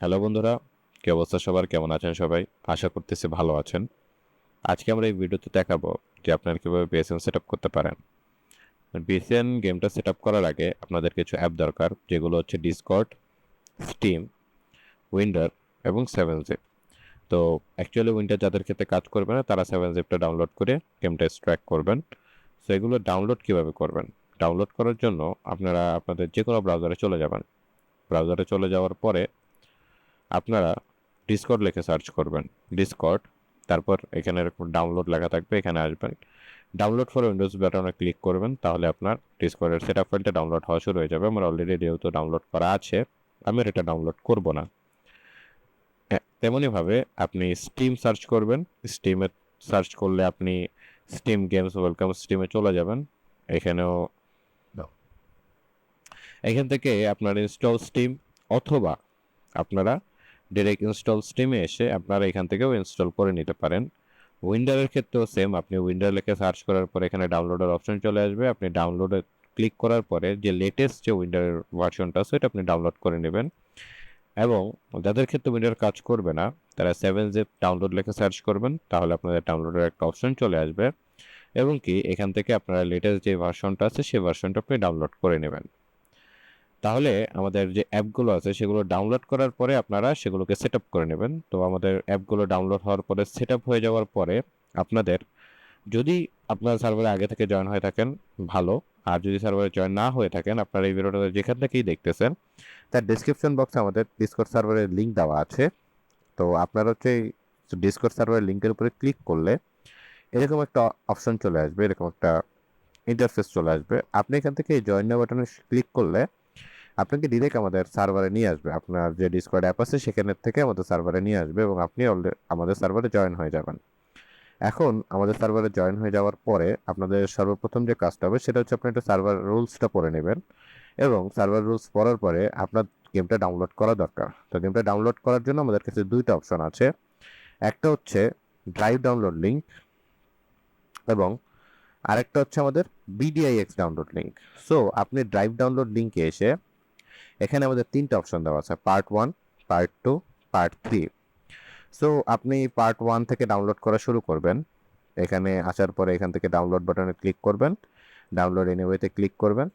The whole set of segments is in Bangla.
হ্যালো বন্ধুরা, কি অবস্থা সবার? কেমন আছেন সবাই? আশা করতেছি ভালো আছেন। আজকে আমরা এই ভিডিওতে দেখাবো যে আপনারা কীভাবে বিএসএন সেট করতে পারেন। বিএসএন গেমটা সেট করার আগে আপনাদের কিছু অ্যাপ দরকার, যেগুলো হচ্ছে ডিসকর্ড স্টিম উইন্ডার এবং সেভেন জিপ তো অ্যাকচুয়ালি উইন্ডার যাদের ক্ষেত্রে কাজ করবে না, তারা সেভেন জিপটা ডাউনলোড করে গেমটা স্ট্র্যাক করবেন। সো এগুলো ডাউনলোড কীভাবে করবেন? ডাউনলোড করার জন্য আপনারা আপনাদের যে কোনো ব্রাউজারে চলে যাবেন। ব্রাউজারে চলে যাওয়ার পরে আপনারা ডিসকর্ড লিখে সার্চ করবেন। ডিসকর্ড তারপর এখানে এরকম ডাউনলোড লেখা থাকবে এখানে আসবেন। ডাউনলোড ফর উইন্ডোজ বাটনে ক্লিক করবেন তাহলে আপনার ডিসকর্ডের সেট আপ ফাইলটা ডাউনলোড হওয়া শুরু হয়ে যাবে। আমার অলরেডি যেহেতু ডাউনলোড করা আছে আমি আর এটা ডাউনলোড করব না। তেমনইভাবে আপনি স্টিম সার্চ করবেন। স্টিমে সার্চ করলে আপনি স্টিম গেমস ওয়েলকাম স্টিমে চলে যাবেন। এখানেও এখান থেকে আপনার ইনস্টল স্টিম অথবা আপনারা ডিরেক্ট ইনস্টল স্টিমে এসে আপনারা এখান থেকেও ইনস্টল করে নিতে পারেন। উইন্ডারের ক্ষেত্রেও সেম আপনি উইন্ডার লিখে সার্চ করার পর এখানে ডাউনলোডের অপশন চলে আসবে। আপনি ডাউনলোডে ক্লিক করার পরে যে লেটেস্ট যে উইন্ডারের ভার্সনটা আছে আপনি ডাউনলোড করে নেবেন। এবং যাদের ক্ষেত্রে উইন্ডার কাজ করবে না, তারা সেভেন জিপ ডাউনলোড লিখে সার্চ করবেন, তাহলে আপনাদের ডাউনলোডের একটা অপশন চলে আসবে। এবং কি, এখান থেকে আপনারা লেটেস্ট যে ভার্সনটা আছে, সেই ভার্সনটা আপনি ডাউনলোড করে নেবেন। তাহলে আমাদের যে অ্যাপগুলো আছে সেগুলো ডাউনলোড করার পরে আপনারা সেগুলোকে সেট করে নেবেন। তো আমাদের অ্যাপগুলো ডাউনলোড হওয়ার পরে সেট হয়ে যাওয়ার পরে আপনাদের যদি আপনার সার্ভারে আগে থেকে জয়েন হয়ে থাকেন, ভালো। আর যদি সার্ভারে জয়েন না হয়ে থাকেন, আপনারা এই ভিডিওটা যেখান থেকেই দেখতেছেন, তার ডিসক্রিপশন বক্সে আমাদের ডিসকর্ড সার্ভারের লিঙ্ক দেওয়া আছে। তো আপনারা হচ্ছে ডিসকর্ড সার্ভারের লিঙ্কের উপরে ক্লিক করলে এরকম একটা অপশন চলে আসবে, এরকম একটা ইন্টারফেস চলে আসবে। আপনি এখান থেকে এই জয়েন বাটনে ক্লিক করলে আপনাকে ডিরেক্ট আমাদের সার্ভারে নিয়ে আসবে। আপনার যে ডিসকর্ড অ্যাপ আছে, সেখানের থেকে আমাদের সার্ভারে নিয়ে আসবে এবং আপনি আমাদের সার্ভারে জয়েন হয়ে যাবেন। এখন আমাদের সার্ভারে জয়েন হয়ে যাওয়ার পরে আপনাদের সর্বপ্রথম যে কাজটা হবে, সেটা হচ্ছে আপনি একটু সার্ভার রুলসটা পড়ে নেবেন এবং সার্ভার রুলস পড়ার পরে আপনার গেমটা ডাউনলোড করা দরকার। তো গেমটা ডাউনলোড করার জন্য আমাদের কাছে দুইটা অপশন আছে। একটা হচ্ছে ড্রাইভ ডাউনলোড লিঙ্ক এবং আরেকটা হচ্ছে আমাদের বিডিআইএক্স ডাউনলোড লিঙ্ক সো আপনি ড্রাইভ ডাউনলোড লিঙ্কে এসে এখানে আমাদের তিনটা অপশন দেওয়া আছে part one part two part three so আপনি পার্ট ওয়ান থেকে ডাউনলোড করা শুরু করবেন। এখানে আসার পরে এখান থেকে ডাউনলোড বাটনে ক্লিক করবেন। ডাউনলোড এনিওয়েতে ক্লিক করবেন।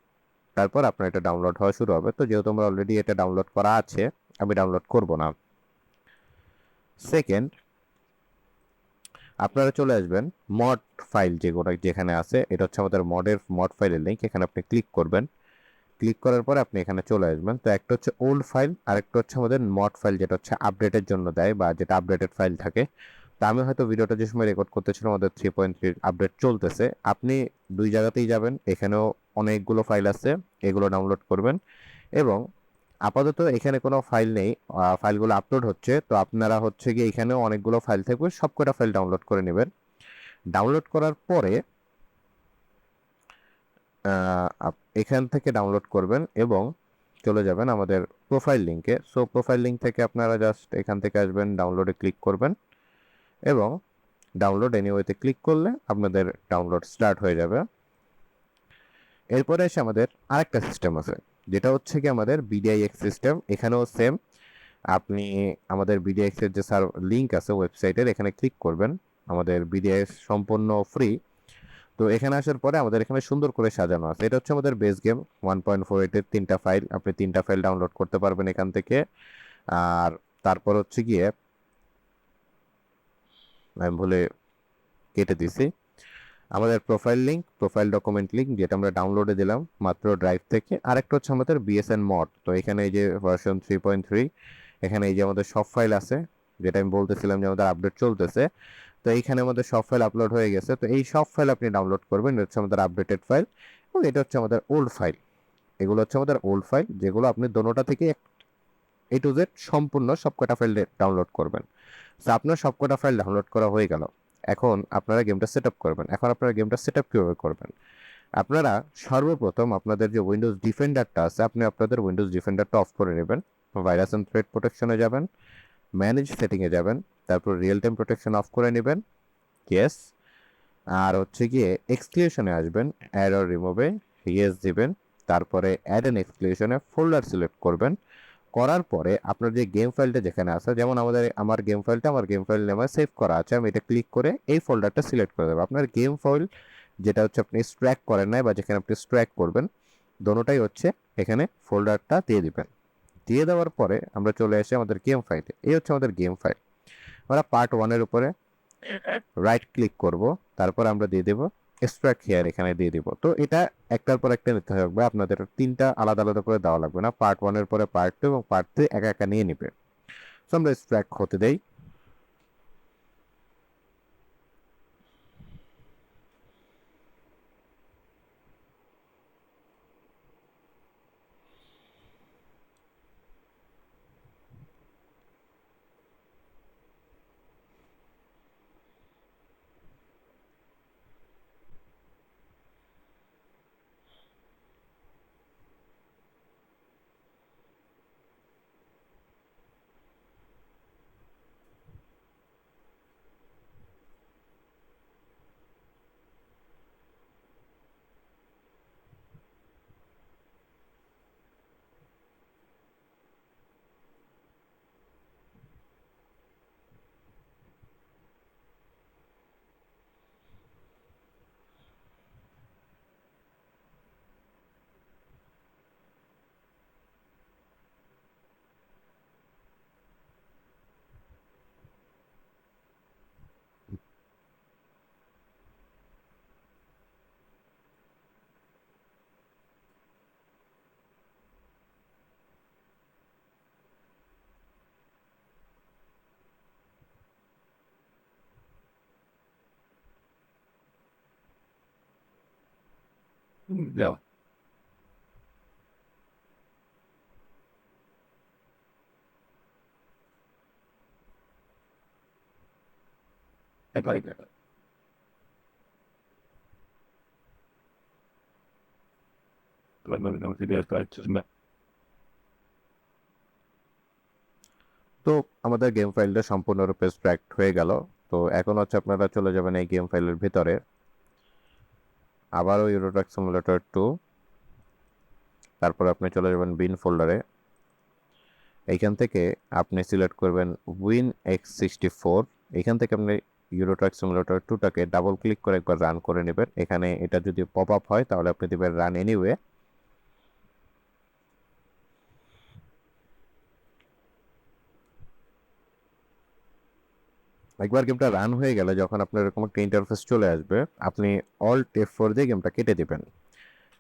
তারপর আপনার এটা ডাউনলোড হওয়া শুরু হবে। তো যেহেতু আমরা অলরেডি এটা ডাউনলোড করা আছে, আমি ডাউনলোড করব না। সেকেন্ড আপনারা চলে আসবেন মড ফাইল যেগুলো যেখানে আছে, এটা হচ্ছে আমাদের মডের মড ফাইলের লিঙ্ক এখানে আপনি ক্লিক করবেন। ক্লিক করার পরে আপনি এখানে চলে আসবেন। তো একটা হচ্ছে ওল্ড ফাইল আর একটা হচ্ছে আমাদের মড ফাইল যেটা হচ্ছে আপডেটের জন্য দেয় বা যেটা আপডেটেড ফাইল থাকে। তো আমি হয়তো ভিডিওটা যে সময় রেকর্ড করতেছিলাম আমাদের থ্রি পয়েন্ট থ্রি আপডেট চলতেছে। আপনি দুই জায়গাতেই যাবেন, এখানেও অনেকগুলো ফাইল আছে, এগুলো ডাউনলোড করবেন। এবং আপাতত এখানে কোনো ফাইল নেই ফাইলগুলো আপলোড হচ্ছে। তো আপনারা হচ্ছে গিয়ে এখানেও অনেকগুলো ফাইল থাকবে সব কটা ফাইল ডাউনলোড করে নেবেন। ডাউনলোড করার পরে এখান থেকে ডাউনলোড করবেন এবং চলে যাবেন আমাদের প্রোফাইল লিঙ্কে সো প্রোফাইল লিঙ্ক থেকে আপনারা জাস্ট এখান থেকে আসবেন ডাউনলোডে ক্লিক করবেন এবং ডাউনলোড এনিওয়েতে ক্লিক করলে আপনাদের ডাউনলোড স্টার্ট হয়ে যাবে। এরপরে এসে আমাদের আরেকটা সিস্টেম আছে, যেটা হচ্ছে কি আমাদের বিডিআইএক্স সিস্টেম এখানেও সেম আপনি আমাদের বিডিআইএক্স এর যে সার লিঙ্ক আছে ওয়েবসাইটের এখানে ক্লিক করবেন। আমাদের বিডিআইএক্স সম্পূর্ণ ফ্রি তো এখানে আসার পরে আমাদের এখানে সুন্দর করে সাজানো আছে। এটা হচ্ছে আমাদের base game one point four এইটের তিনটা ফাইল আপনি তিনটা ফাইল ডাউনলোড করতে পারবেন এখান থেকে। আর তারপর হচ্ছে গিয়ে, আমি ভুলে কেটে দিছি। আমাদের profile link profile document link যেটা আমরা ডাউনলোডে দিলাম মাত্র ড্রাইভ থেকে। আরেকটা হচ্ছে আমাদের বিএসএন মড তো এখানে এই যে ভার্সন থ্রি পয়েন্ট থ্রি এখানে এই যে আমাদের সব ফাইল আছে, যেটা আমি বলতেছিলাম যে আমাদের আপডেট চলতেছে। তো এইখানে আমাদের সব ফাইল আপলোড হয়ে গেছে। তো এই সব ফাইল আপনি ডাউনলোড করবেন, এটা হচ্ছে আমাদের আপডেটেড ফাইল এবং এটা হচ্ছে আমাদের ওল্ড ফাইল এগুলো হচ্ছে আমাদের ওল্ড ফাইল যেগুলো আপনি দোনোটা থেকে এ টু জেড সম্পূর্ণ সবকটা ফাইল ডাউনলোড করবেন। তো আপনার সবকটা ফাইল ডাউনলোড করা হয়ে গেল। এখন আপনারা গেমটা সেট আপ করবেন। এখন আপনারা গেমটা সেট আপ কীভাবে করবেন? আপনারা সর্বপ্রথম আপনাদের যে উইন্ডোজ ডিফেন্ডারটা আছে, আপনি আপনাদের উইন্ডোজ ডিফেন্ডারটা অফ করে নেবেন। ভাইরাস অ্যান্ড থ্রেড প্রোটেকশনে যাবেন। ম্যানেজ সেটিংয়ে যাবেন। তারপর রিয়েল টাইম প্রোটেকশন অফ করে নেবেন ইয়েস আর হচ্ছে গিয়ে এক্সক্লিউশনে আসবেন অ্যারর রিমুভে ইয়েস দিবেন, তারপরে অ্যাড অ্যান এক্সক্লিউশনে ফোল্ডার সিলেক্ট করবেন। করার পরে আপনার যে গেম ফাইলটা যেখানে আছে, যেমন আমাদের, আমার গেম ফাইলটা আমার গেম ফাইল নামে সেভ করা আছে, আমি এটা ক্লিক করে এই ফোল্ডারটা সিলেক্ট করে দেবো। আপনার গেম ফাইল যেটা হচ্ছে আপনি স্ট্র্যাক করেন নাই বা যেখানে আপনি স্ট্র্যাক করবেন, দোনোটাই হচ্ছে এখানে ফোল্ডারটা দিয়ে দিবেন। দিয়ে দেওয়ার পরে আমরা চলে আসি আমাদের গেম ফাইলে এই হচ্ছে আমাদের গেম ফাইল আমরা পার্ট ওয়ানের উপরে রাইট ক্লিক করব, তারপর আমরা দিয়ে দেবো এক্সট্রাক্ট হেয়ার এখানে দিয়ে দিব। তো এটা একটার পর একটা নিতে হবে, আপনাদের তিনটা আলাদা আলাদা করে দেওয়া লাগবে না। পার্ট ওয়ানের পরে পার্ট টু এবং পার্ট থ্রি একা একা নিয়ে নিবে। তো আমরা এক্সট্রাক্ট হতে দেই। Ja. একবার একবার তো আমাদের গেম ফাইলটা সম্পূর্ণরূপে স্ট্র্যাক্ট হয়ে গেল। তো এখন হচ্ছে আপনারা চলে যাবেন এই গেম ফাইলের ভিতরে। আবারও ইউরোট্রাক সিমুলেটর টু তারপর আপনি চলে যাবেন বিন ফোল্ডারে এইখান থেকে আপনি সিলেক্ট করবেন উইন এক্স সিক্সটি ফোর এইখান থেকে আপনি ইউরোট্রাক সিমুলেটর টুটাকে ডাবল ক্লিক করে একবার রান করে নেবেন। এখানে এটা যদি পপ আপ হয়, তাহলে আপনি দেবেন রান এনিওয়ে একবার গেমটা রান হয়ে গেলে যখন আপনার এরকম একটা ইন্টারফেস চলে আসবে, আপনি অল টেপ ফোর দিয়ে গেমটা কেটে দেবেন।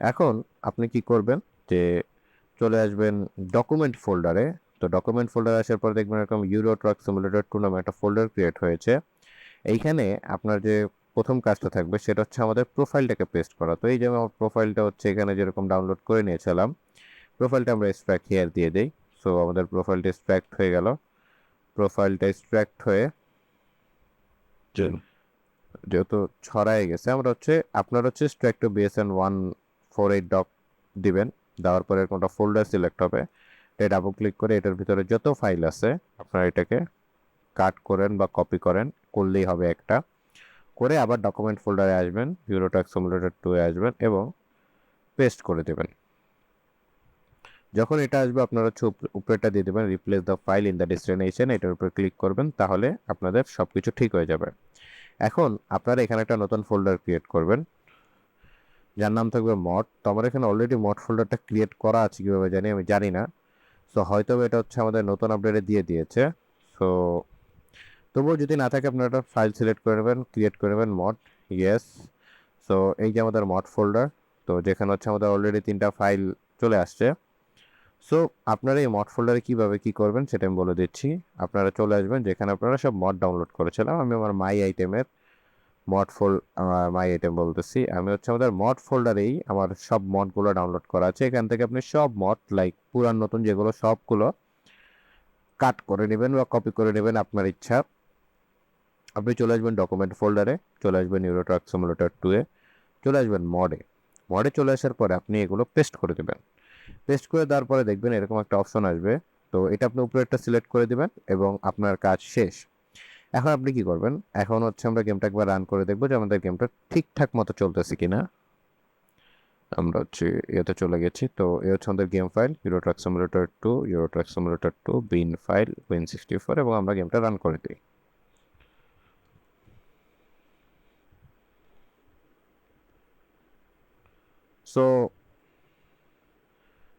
এখন আপনি কি করবেন যে চলে আসবেন ডকুমেন্ট ফোল্ডারে তো ডকুমেন্ট ফোল্ডারে আসার পর দেখবেন এরকম ইউরো ট্রাক সিমুলেটর টু নামে একটা ফোল্ডার ক্রিয়েট হয়েছে। এইখানে আপনার যে প্রথম কাজটা থাকবে সেটা হচ্ছে আমাদের প্রোফাইলটাকে পেস্ট করা। তো এই যে আমার প্রোফাইলটা হচ্ছে এখানে যেরকম ডাউনলোড করে নিয়েছিলাম প্রোফাইলটা আমরা স্ট্র্যাক্ট হেয়ার দিয়ে দিই। সো আমাদের প্রোফাইলটা স্ট্র্যাক্ট হয়ে গেল। প্রোফাইলটা স্ট্র্যাক্ট হয়ে যেহেতু ছড়ায় গেছে, আমরা হচ্ছে, আপনার হচ্ছে স্ট্র্যাক্টো BSN one four eight doc দিবেন, দেওয়ার পরে কোনটা ফোল্ডার সিলেক্ট হবে, এটা ডাবল ক্লিক করে এটার ভিতরে যত ফাইল আছে, আপনারা এটাকে কাট করেন বা কপি করেন, করলেই হবে একটা। করে আবার ডকুমেন্ট ফোল্ডারে আসবেন ইউরোটাক সিমুলেটর টু এ আসবেন এবং পেস্ট করে দেবেন। যখন এটা আসবে, আপনারা হচ্ছে উপ- উপরেরটা দিয়ে দেবেন replace the file in the destination এটার উপরে ক্লিক করবেন, তাহলে আপনাদের সব কিছু ঠিক হয়ে যাবে। এখন আপনারা এখানে একটা নতুন ফোল্ডার ক্রিয়েট করবেন, যার নাম থাকবে মড তো আমার এখানে অলরেডি মড ফোল্ডারটা ক্রিয়েট করা আছে কীভাবে জানি, আমি জানি না। সো হয়তো এটা হচ্ছে আমাদের নতুন আপডেটে দিয়ে দিয়েছে। সো তবুও যদি না থাকে, আপনারা একটা ফাইল সিলেক্ট করে নেবেন ক্রিয়েট করে নেবেন মড ইয়েস সো এই যে আমাদের মড ফোল্ডার তো যেখানে হচ্ছে আমাদের অলরেডি তিনটা ফাইল চলে আসছে। সো আপনারা এই মড ফোল্ডারে কীভাবে কী করবেন সেটা আমি বলে দিচ্ছি। আপনারা চলে আসবেন যেখানে আপনারা সব মড ডাউনলোড করেছিলাম। আমি আমার মাই আইটেমের মড ফোল মাই আইটেম বলতেছি। আমি হচ্ছে আমাদের মড ফোল্ডারেই আমার সব মডগুলো ডাউনলোড করা আছে। এখান থেকে আপনি সব মড লাইক পুরান নতুন যেগুলো সবগুলো কাট করে নেবেন বা কপি করে নেবেন আপনার ইচ্ছা। আপনি চলে আসবেন ডকুমেন্ট ফোল্ডারে চলে আসবেন ইউরোট্রাক সিমুলেটর টু এ, চলে আসবেন মডে মডে চলে আসার পরে আপনি এগুলো পেস্ট করে দেবেন। পেস্ট করে দেওয়ার পরে দেখবেন এরকম একটা অপশন আসবে। তো এটা আপনি উপরে একটা সিলেক্ট করে দিবেন এবং আপনার কাজ শেষ। এখন আপনি কি করবেন? এখন হচ্ছে আমরা গেমটা একবার রান করে দেখব যে আমাদের গেমটা ঠিকঠাক মতো চলতেছে কিনা। আমরা হচ্ছে ইয়েতে চলে গেছি। তো এ হচ্ছে আমাদের game file Euro truck simulator two Euro truck simulator two bin file win sixty four এবং আমরা গেমটা রান করে দিই। সো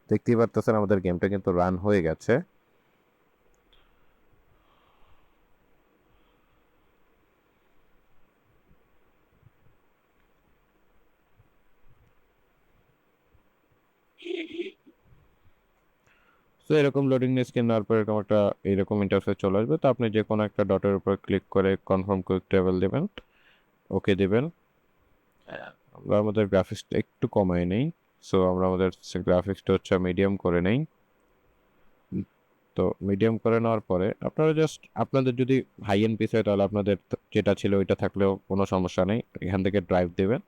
দেখতেই পারতেছেন আমাদের গেমটা কিন্তু রান হয়ে গেছে। তো এরকম লোডিং স্ক্রিন নেওয়ার পর এরকম একটা এরকম ইন্টারফেস চলে আসবে। তো আপনি যে কোনো একটা ডটের উপর ক্লিক করে কনফার্ম কুইক ট্রাভেল দেবেন। ওকে দেবেন। আমরা আমাদের গ্রাফিক্সটা একটু কমাই নেই। সো আমরা আমাদের গ্রাফিক্সটা হচ্ছে মিডিয়াম করে নেই। তো মিডিয়াম করে নেওয়ার পরে আপনারা জাস্ট আপনাদের যদি হাই এন্ড পিস হয়, তাহলে আপনাদের যেটা ছিল ওইটা থাকলেও কোনো সমস্যা নেই। এখান থেকে ড্রাইভ দেবেন।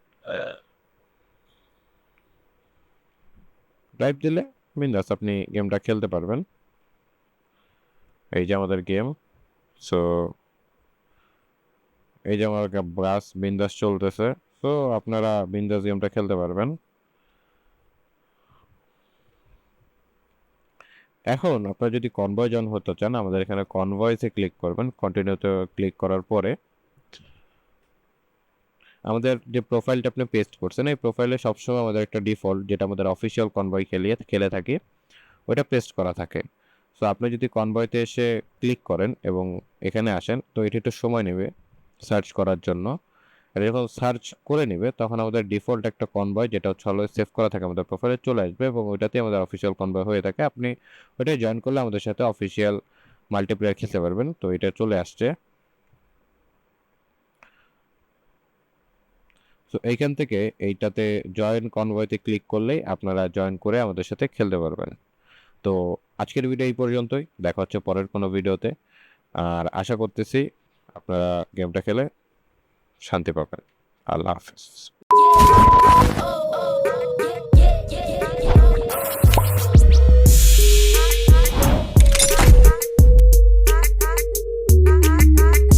ড্রাইভ দিলে বিন্দাস আপনি গেমটা খেলতে পারবেন। এই যে আমাদের গেম সো এই যে আমার ব্রাস, বিন্দাস চলতেছে। তো আপনারা বিন্দাস গেমটা খেলতে পারবেন। এখন আপনারা যদি কনভয় জন হতে চান, আমাদের এখানে কনভয়েসে ক্লিক করবেন। কন্টিনিউতে ক্লিক করার পরে আমাদের যে প্রোফাইলটা আপনি পেস্ট করছেন, এই প্রোফাইলে সবসময় আমাদের একটা ডিফল্ট যেটা আমাদের অফিসিয়াল কনভয় খেলিয়ে, খেলে থাকি ওটা পেস্ট করা থাকে। সো আপনি যদি কনভয়তে এসে ক্লিক করেন এবং এখানে আসেন, তো এটি একটু সময় নেবে সার্চ করার জন্য। আর যখন সার্চ করে নেবে, তখন আমাদের ডিফল্ট একটা কনভয় যেটা হচ্ছে অলওয়েজ সেভ করা থাকে আমাদের প্রোফাইলে চলে আসবে এবং ওইটাতে আমাদের অফিসিয়াল কনভয় হয়ে থাকে। আপনি ওইটাই জয়েন করলে আমাদের সাথে অফিসিয়াল মাল্টিপ্লেয়ার খেলতে পারবেন। তো এটা চলে আসছে। তো এইখান থেকে এইটাতে জয়েন কনভয়তে ক্লিক করলেই আপনারা জয়েন করে আমাদের সাথে খেলতে পারবেন। তো আজকের ভিডিও এই পর্যন্তই। দেখা হচ্ছে পরের কোনো ভিডিওতে আর আশা করতেছি আপনারা গেমটা খেলে শান্তি পাবেন। আল্লাহ হাফেজ।